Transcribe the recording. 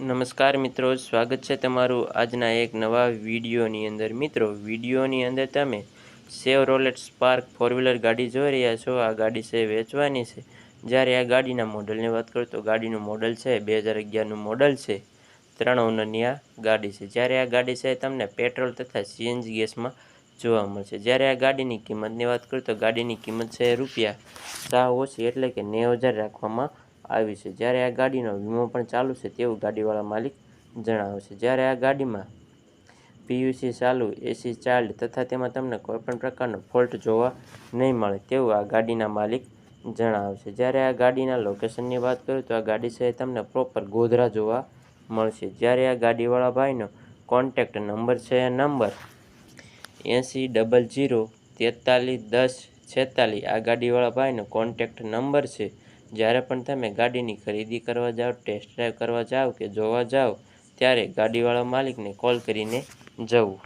નમસ્કાર મિત્રો, સ્વાગત છે તમારું આજના એક નવા વિડીયોની અંદર. મિત્રો, વિડીયોની અંદર તમે Chevrolet spark four wheeler ગાડી જોઈ રહ્યા છો. આ ગાડી છે વેચવાની છે. જ્યારે આ ગાડીના મોડલની વાત કરું તો ગાડીનું મોડલ છે, બે હજાર અગિયારનું મોડલ છે, ત્રણ ઓનરની આ ગાડી છે. જ્યારે આ ગાડી છે તમને પેટ્રોલ તથા સીએનજી ગેસમાં જોવા મળશે. જ્યારે આ ગાડીની કિંમતની વાત કરું તો ગાડીની કિંમત છે રૂપિયા સાવ ઓછી, એટલે કે નેવ હજાર રાખવામાં આવી છે. જ્યારે આ ગાડીનો વીમો પણ ચાલુ છે તેવું ગાડીવાળા માલિક જણાવે છે. જ્યારે આ ગાડીમાં પીયુસી ચાલુ, એસી ચાલ્ડ તથા તેમાં તમને કોઈપણ પ્રકારનો ફોલ્ટ જોવા નહીં મળે તેવું આ ગાડીના માલિક જણાવે છે. જ્યારે આ ગાડીના લોકેશનની વાત કરું તો આ ગાડી છે તમને પ્રોપર ગોધરા જોવા મળશે. જ્યારે આ ગાડીવાળા ભાઈનો કોન્ટેક્ટ નંબર છે નંબર એંસી ડબલ જીરો તેતાલીસ દસ છેતાલીસ. આ ગાડીવાળા ભાઈનો કોન્ટેક્ટ નંબર છે જ્યારે પણ તમે ગાડીની ખરીદી કરવા જાઓ ટેસ્ટ ડ્રાઈવ કરવા જાઓ કે જોવા જાઓ, ત્યારે ગાડીવાળા માલિકને કોલ કરીને જવું.